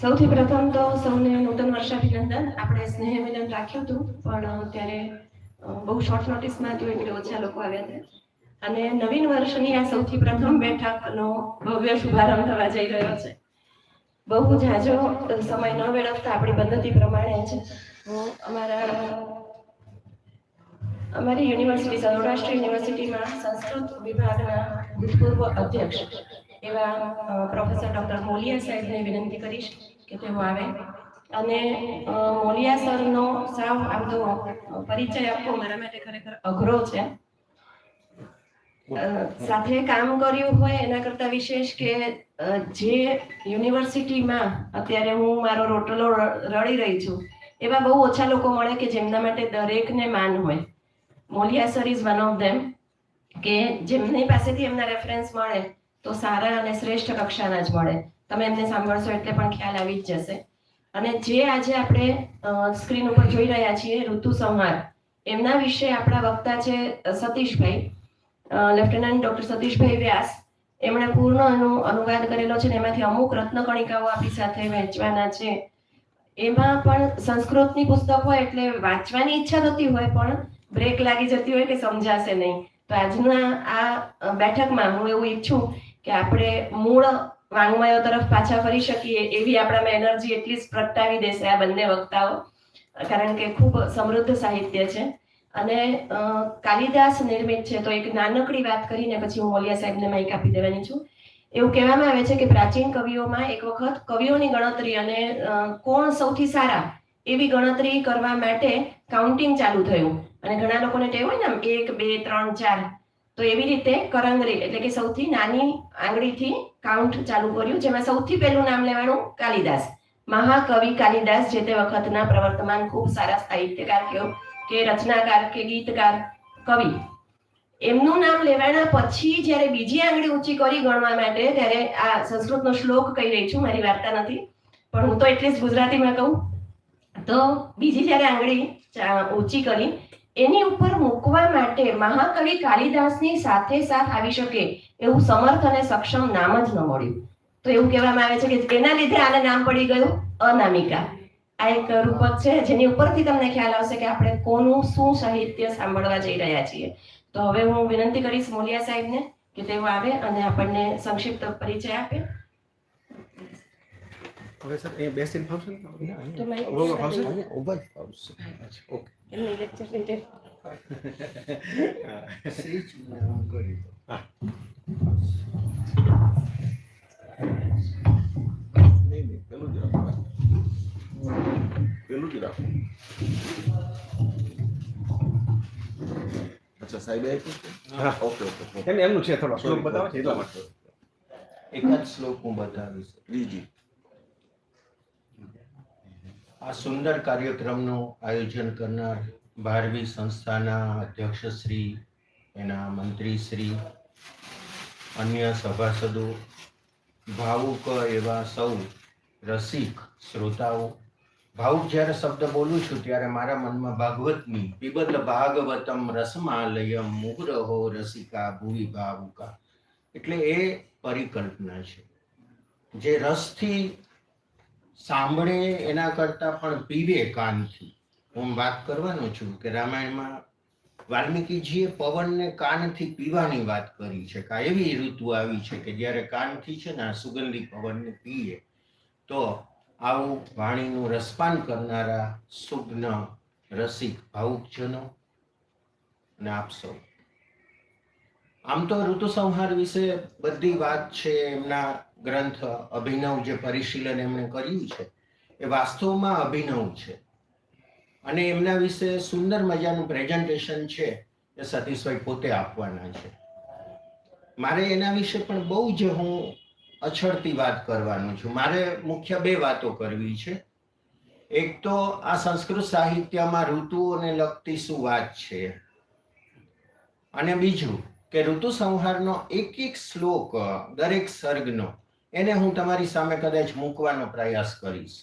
સૌથી પ્રથમ તો સૌને નૂતન વર્ષાભિનંદન આપણે સ્નેહ મિલન રાખ્યું હતું, પણ ત્યારે બહુ શોર્ટ નોટિસમાં હતું એટલે ઓછા લોકો આવ્યા હતા. અને નવીન વર્ષની આ સૌથી પ્રથમ બેઠકનો ભવ્ય શુભારંભ થવા જઈ રહ્યો છે. બહુ જાજો સમય ન વેડફતા આપણી પદ્ધતિ પ્રમાણે છે. હું અમારા, અમારી યુનિવર્સિટી સૌરાષ્ટ્ર યુનિવર્સિટીમાં સંસ્કૃત વિભાગના ભૂતપૂર્વ અધ્યક્ષ એવા પ્રોફેસર ડોક્ટર મોલિયા સાહેબને વિનંતી કરીશ કે તેઓ આવે. અને મોલિયા સરનો સાવ આમ તો પરિચય આપવો મારા માટે ખરેખર અઘરો છે. સાથે કામ કર્યું હોય એના કરતા વિશેષ કે જે યુનિવર્સિટીમાં અત્યારે હું મારો રોટલો ર- રળી રહી છું, એવા બહુ ઓછા લોકો મળે કે જેમના માટે દરેકને માન હોય. Moliya sir is one of them. કે જેમની પાસેથી એમના રેફરન્સ મળે, તો સારા અને શ્રેષ્ઠ કક્ષાના જ મળે. તમે એમને સાંભળશો એટલે પણ ખ્યાલ આવી જ જશે. અને જે આજે આપણે સ્ક્રીન ઉપર જોઈ રહ્યા છીએ, ઋતુ સંહાર, એમના વિશે આપણા વક્તા છે સતીશભાઈ લેફ્ટનન્ટ ડોક્ટર સતીશભાઈ વ્યાસ. એમણે પૂર્ણ એનો અનુવાદ કરેલો છે ને એમાંથી અમુક રત્નકણિકાઓ આપણી સાથે વહેંચવાના છે. એમાં પણ સંસ્કૃતની પુસ્તક હોય એટલે વાંચવાની ઈચ્છા થતી હોય, પણ બ્રેક લાગી જતી હોય કે સમજાશે નહીં. તો આજના આ બેઠકમાં હું એવું ઈચ્છું કે આપણે મૂળ વાંગમયો તરફ પાછા ફરી શકીએ એવી આપણામાં એનર્જી એટલી જ પ્રગટાવી દેશે આ બંને વક્તાઓ, કારણ કે ખૂબ સમૃદ્ધ સાહિત્ય છે. અને કાલિદાસ નિર્મિત છે તો એક નાનકડી વાત કરીને પછી હું મોલિયા સાહેબને માઇક આપી દેવાની છું. એવું કહેવામાં આવે છે કે પ્રાચીન કવિઓમાં એક વખત કવિઓની ગણતરી અને કોણ સૌથી સારા એવી ગણતરી કરવા માટે કાઉન્ટિંગ ચાલુ થયું. અને ઘણા લોકોને ટેવ હોય ને એક, બે, ત્રણ, ચાર. તો એવી રીતે કરંગરી એટલે કે સૌથી નાની આંગળીથી કાઉન્ટ ચાલુ કર્યું, જેમાં સૌથી પહેલું નામ લેવાનું કાલિદાસ. મહાકવિ કાલિદાસ, જે તે વખતના પ્રવર્તમાન ખૂબ સારા સાહિત્યકાર કેવો કે રચનાકાર કે ગીતકાર, કવિ. એમનું નામ લેવાના પછી જ્યારે બીજી આંગળી ઊંચી કરી ગણવા માટે, ત્યારે આ સંસ્કૃતનો શ્લોક કહી રહી છું, મારી વાર્તા નથી, પણ હું તો એટલીસ્ટ ગુજરાતીમાં કહું. તો બીજી જ્યારે આંગળી ઊંચી કરી એની ઉપર મૂકવા માટે મહાકવિ કાલિદાસની સાથે સાથ આવી શકે એવું સમર્થ અને સક્ષમ નામ જ ન મળ્યું. તો એવું કહેવામાં આવે છે કે એના લીધે આને નામ પડી ગયું? અનામિકા. આ એક રૂપક છે જેની ઉપરથી તમને ખ્યાલ આવશે કે આપણે કોનું શું સાહિત્ય સાંભળવા જઈ રહ્યા છીએ. તો હવે હું વિનંતી કરીશ મોલિયા સાહેબને કે તેઓ આવે અને આપણને સંક્ષિપ્ત પરિચય આપે. હવે સર એ બેસીને ફાવશે ને? તો ઊભા જ ફાવશે અચ્છા ઓકે એમની પેલું જ રાખો પેલું જ અચ્છા સાહેબ. Okay okay okay. એમનું છે થોડો. શ્લોક બતાવો છે એટલા માટે એકાદ શ્લોક હું બતાવીશ. જી જી. આ સુંદર કાર્યક્રમનું આયોજન કરનાર ભારવી સંસ્થાના અધ્યક્ષ શ્રી, એના મંત્રી શ્રી, અન્ય સભાસદો, ભાવુક એવા સૌ રસિક શ્રોતાઓ. ભાવુક જ્યારે શબ્દ બોલું છું ત્યારે મારા મનમાં ભાગવતની પીબલ ભાગવતમ રસમાલયમ મુહરહો રસિકા ભૂવિ ભાવુકા. એટલે એ પરિકલ્પના છે. જે રસથી સાંભળે એના કરતાં પણ પીવે કાનથી હું વાત કરવાનો છું કે રામાયણમાં વાલ્મીકીજીએ પવનને કાનથી પીવાની વાત કરી છે, કે એવી ઋતુ આવી છે કે જ્યારે કાનથી છે ને આ સુગંધી પવનને પીએ, તો આવું વાણીનું રસપાન કરનારા સુગ્ન રસિક ભાવુકજનો અને આપ સૌ. આમ તો ઋતુ સંહાર વિશે બધી વાત છે, એમના ગ્રંથ અભિનવ જે પરિશીલન એમણે કર્યું છે, એ વાસ્તવમાં અભિનવ છે. અને એમના વિશે સુંદર મજાનું પ્રેઝન્ટેશન છે, એ સતીશભાઈ પોતે આપવાના છે. મારે એના વિશે પણ બહુ જ હું અછડતી વાત કરવાનું છું. મારે મુખ્ય બે વાતો કરવી છે. એક તો આ સંસ્કૃત સાહિત્યમાં ઋતુઓને લગતી શું વાત છે? અને બીજું કે ઋતુ સંહારનો એક એક શ્લોક દરેક સર્ગનો એને હું તમારી સામે કદાચ મૂકવાનો પ્રયાસ કરીશ.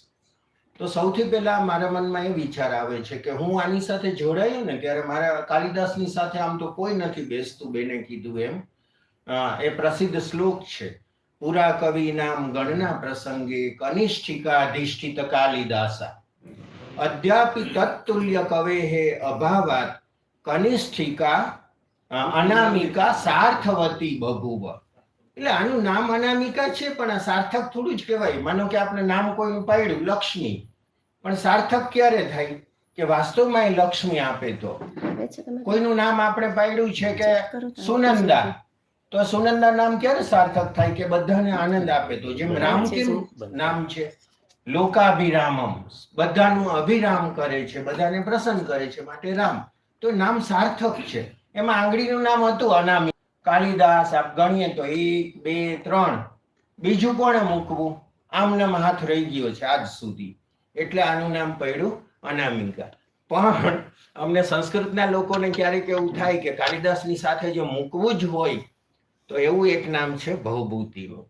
તો સૌથી પહેલા મારા મનમાં એ વિચાર આવે છે કે હું આની સાથે જોડાયો ને ત્યારે મારા કાલિદાસની સાથે આમ તો કોઈ નથી બેસતું, બેને કીધું એમ. એ પ્રસિદ્ધ શ્લોક છે. પુરા કવિ નામ ગણના પ્રસંગે કનિષ્ઠિકા અધિષ્ઠિત કાલિદાસા. અદ્યાપી તત્તુલ્ય કવેહે અભાવાત કનિષ્ઠિકા અનામિકા સાર્થવતી બભુવ. એટલે આનું નામ અનામિકા છે પણ આ સાર્થક થોડું જ કહેવાય. માનો કે આપણે નામ કોઈ પાડ્યું લક્ષ્મી. પણ સાર્થક ક્યારે થાય? કે વાસ્તવમાં એ લક્ષ્મી આપે તો. કોઈનું નામ આપણે પાડ્યું છે કે સુનંદા. તો સુનંદા નામ ક્યારે સાર્થક થાય? કે બધાને આનંદ આપે તો? જેમ રામ કેમ નામ છે? લોકાભિરામમ. બધાનું અભિરામ કરે છે બધાને પ્રસન્ન કરે છે માટે રામ. તો નામ સાર્થક છે. એમાં આંગળીનું નામ હતું અનામી કાલિદાસ આપ ગણીએ તો એક બે ત્રણ. બીજું કોણે મૂકવું? આમ નામ હાથ રહી ગયો છે આજ સુધી. એટલે આનું નામ પડ્યું અનામિકા. પણ અમને સંસ્કૃતના લોકોને ક્યારેક એવું થાય કે કાલિદાસની સાથે જો મૂકવું જ હોય તો એવું એક નામ છે ભવભૂતિનું.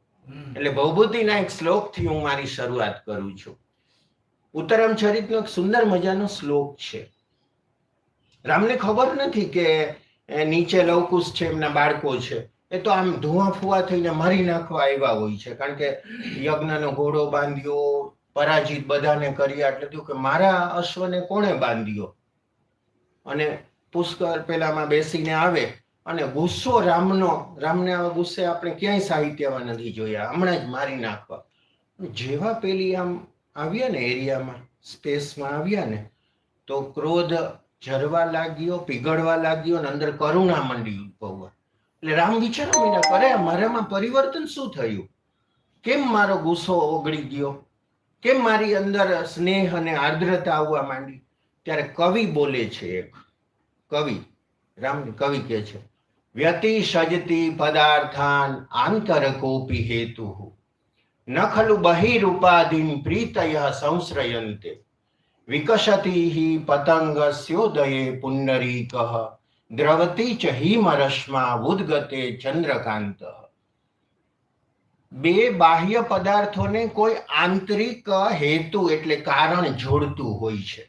એટલે ભવભૂતિના એક શ્લોકથી હું મારી શરૂઆત કરું છું. ઉત્તરમ ચરિતનો એક સુંદર મજાનો શ્લોક છે. રામને ખબર નથી કે એ નીચે લવકુશ છે, એમના બાળકો છે. એ તો આમ ધુઆ ફુવા થઈને મારી નાખવા આવ્યા હોય છે. કારણ કે યજ્ઞનો ઘોડો બાંધ્યો, પરાજિત બધાને કર્યા, એટલે થયું કે મારા અશ્વને કોણે બાંધ્યો? અને પુષ્કર પેલામાં બેસીને આવે અને ગુસ્સો રામનો, રામને આવા ગુસ્સે આપણે ક્યાંય સાહિત્યમાં નથી જોયા. હમણાં જ મારી નાખવા. જેવા પેલી આમ આવ્યા ને એરિયામાં, સ્પેસમાં આવ્યા ને, તો ક્રોધ જરવા લાગ્યો, પીગળવા લાગ્યો અને અંદર કરુણા મંડી ઉદ્ભવવા એટલે રામ વિચાર માંડ્યા કરે, મારામાં પરિવર્તન શું થયું? કેમ મારો ગુસ્સો ઓગળી ગયો? કેમ મારી અંદર સ્નેહ અને આર્દ્રતા આવવા માંડી? ત્યારે કવિ બોલે છે એક. કવિ રામ કવિ કે છે, વ્યતિ સજતી પદાર્થાન આંતરકોપી હેતુ. ન ખલુ બહિરૂપાદીન પ્રીતય સંશ્રયંતે. વિકસતી પતંગસ્યોદયે પુંડરીક દ્રવતી ચ હિમરશ્મા ઉદ્ગતે ચંદ્રકાંત બે બાહ્ય પદાર્થોને કોઈ આંતરિક હેતુ એટલે કારણ જોડતું હોય છે.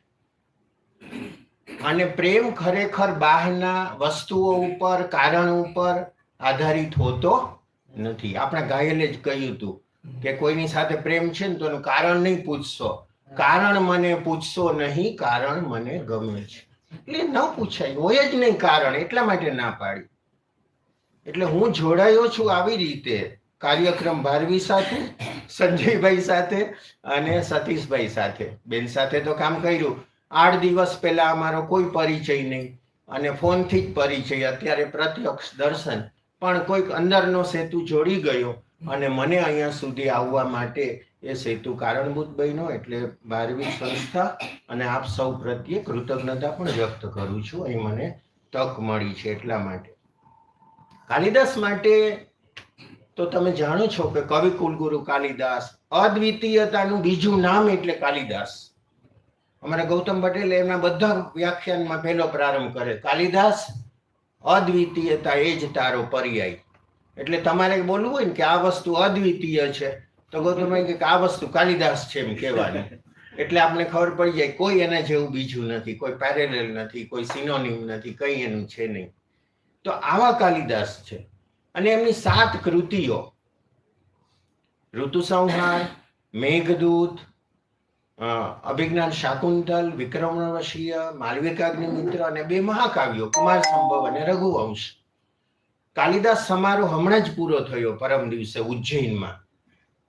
અને પ્રેમ ખરેખર બહારના વસ્તુઓ ઉપર, કારણ ઉપર આધારિત હોતો નથી. આપણે ગાયલે જ કહ્યું હતું કે કોઈની સાથે પ્રેમ છે ને તો એનું કારણ નહીં પૂછશો. કારણ મને પૂછશો નહીં, કારણ મને ગમે છે. એટલે ન પૂછાય, હોય જ નહીં કારણ, એટલા માટે ના પાડી. એટલે હું જોડાયો છું આવી રીતે, કાર્યક્રમ ભારવી સાથે, સંજયભાઈ સાથે અને સતીશભાઈ સાથે. બેન સાથે તો કામ કર્યું. આઠ દિવસ પહેલા અમારો કોઈ પરિચય નહીં અને ફોનથી જ પરિચય, અત્યારે પ્રત્યક્ષ દર્શન. પણ કોઈક અંદરનો સેતુ જોડી ગયો. અને મને અહીંયા સુધી આવવા માટે એ સેતુ કારણભૂત બન્યો એટલે બારવી સંસ્થા અને આપ સૌ પ્રત્યે કૃતજ્ઞતા પણ વ્યક્ત કરું છું. અહીં મને તક મળી છે એટલા માટે. કાલિદાસ માટે તો તમે જાણો છો કે કવિ કુલગુરુ કાલિદાસ, અદ્વિતીયતાનું બીજું નામ એટલે કાલિદાસ. અમારા ગૌતમ પટેલ એમના બધા વ્યાખ્યાનમાં પહેલો પ્રારંભ કરે કાલિદાસ, અદ્વિતીયતા એ જ તારો પર્યાય. એટલે તમારે બોલવું હોય ને કે આ વસ્તુ અદ્વિતીય છે. તો ગૌતમભાઈ કે આ વસ્તુ કાલિદાસ છે એમ કહેવાની. એટલે આપણે ખબર પડી જાય કોઈ એના જેવું બીજું નથી, કોઈ પેરેલ નથી, કોઈ સિનોનિમ નથી, કઈ એનું છે નહીં. તો આવા કાલિદાસ છે. અને એમની સાત કૃતિઓ. ઋતુસંહાર, મેઘદૂત અભિજ્ઞાન શાકુંતલ, વિક્રમણવશીય, માલવિકાગ્નિમિત્ર અને બે મહાકાવ્યો, કુમાર સંભવ અને રઘુવંશ. કાલિદાસ સમારોહ હમણાં જ પૂરો થયો પરમ દિવસે ઉજ્જૈનમાં,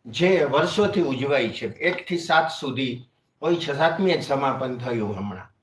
જે વર્ષોથી ઉજવાય છે. એક થી સાત સુધી હોય છે. સાતમી જ સમાપન થયું હમણાં.